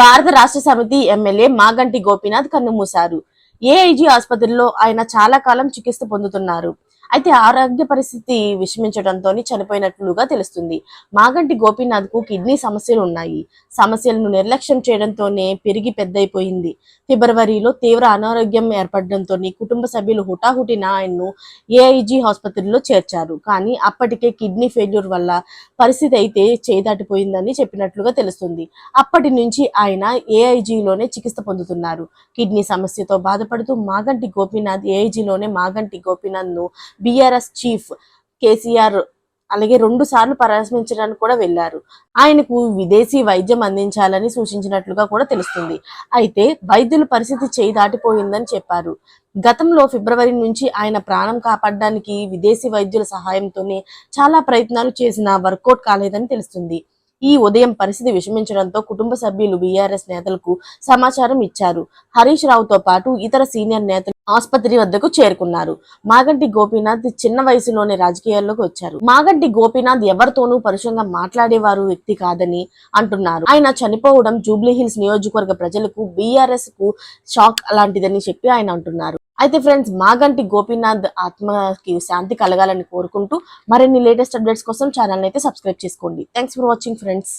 భారత రాష్ట్ర సమితి ఎమ్మెల్యే మాగంటి గోపీనాథ్ కన్నుమూశారు. ఏఐజీ ఆసుపత్రిలో ఆయన చాలా కాలం చికిత్స పొందుతున్నారు. అయితే ఆరోగ్య పరిస్థితి విషమించడంతో చనిపోయినట్లుగా తెలుస్తుంది. మాగంటి గోపీనాథ్కు కిడ్నీ సమస్యలు ఉన్నాయి సమస్యలను నిర్లక్ష్యం చేయడంతోనే పెరిగి పెద్దయిపోయింది. ఫిబ్రవరిలో తీవ్ర అనారోగ్యం ఏర్పడడంతో కుటుంబ సభ్యులు హుటాహుటిన ఆయన్ను ఏఐజీ ఆసుపత్రిలో చేర్చారు. కానీ అప్పటికే కిడ్నీ ఫెయిల్యూర్ వల్ల పరిస్థితి అయితే చేదాటిపోయిందని చెప్పినట్లుగా తెలుస్తుంది. అప్పటి నుంచి ఆయన ఏఐజీలోనే చికిత్స పొందుతున్నారు. కిడ్నీ సమస్యతో బాధపడుతూ మాగంటి గోపీనాథ్ ఏఐజీలోనే మాగంటి గోపీనాథ్ను బీఆర్ఎస్ చీఫ్ కేసీఆర్ అలాగే రెండు సార్లు పరామర్శించడానికి కూడా వెళ్ళారు ఆయనకు విదేశీ వైద్యం అందించాలని సూచించినట్లుగా కూడా తెలుస్తుంది. అయితే వైద్యుల పరిస్థితి చేయి దాటిపోయిందని చెప్పారు. గతంలో ఫిబ్రవరి నుంచి ఆయన ప్రాణం కాపాడడానికి విదేశీ వైద్యుల సహాయంతోనే చాలా ప్రయత్నాలు చేసినా వర్కౌట్ కాలేదని తెలుస్తుంది. ఈ ఉదయం పరిస్థితి విషమించడంతో కుటుంబ సభ్యులు బీఆర్ఎస్ నేతలకు సమాచారం ఇచ్చారు. హరీష్ రావుతో పాటు ఇతర సీనియర్ నేతలు ఆసుపత్రి వద్దకు చేరుకున్నారు. మాగంటి గోపీనాథ్ చిన్న వయసులోనే రాజకీయాల్లోకి వచ్చారు. మాగంటి గోపీనాథ్ ఎవరితోనూ పరుషంగా మాట్లాడేవారు వ్యక్తి కాదని అంటున్నారు. ఆయన చనిపోవడం జూబ్లీ హిల్స్ నియోజకవర్గ ప్రజలకు బీఆర్ఎస్కు షాక్ అలాంటిదని చెప్పి ఆయన అంటున్నారు. అయితే ఫ్రెండ్స్ మాగంటి గోపీనాథ్ ఆత్మకి శాంతి కలగాలని కోరుకుంటూ మరిన్ని లేటెస్ట్ అప్డేట్స్ కోసం ఛానల్ని అయితే సబ్స్క్రైబ్ చేసుకోండి. Thanks for watching friends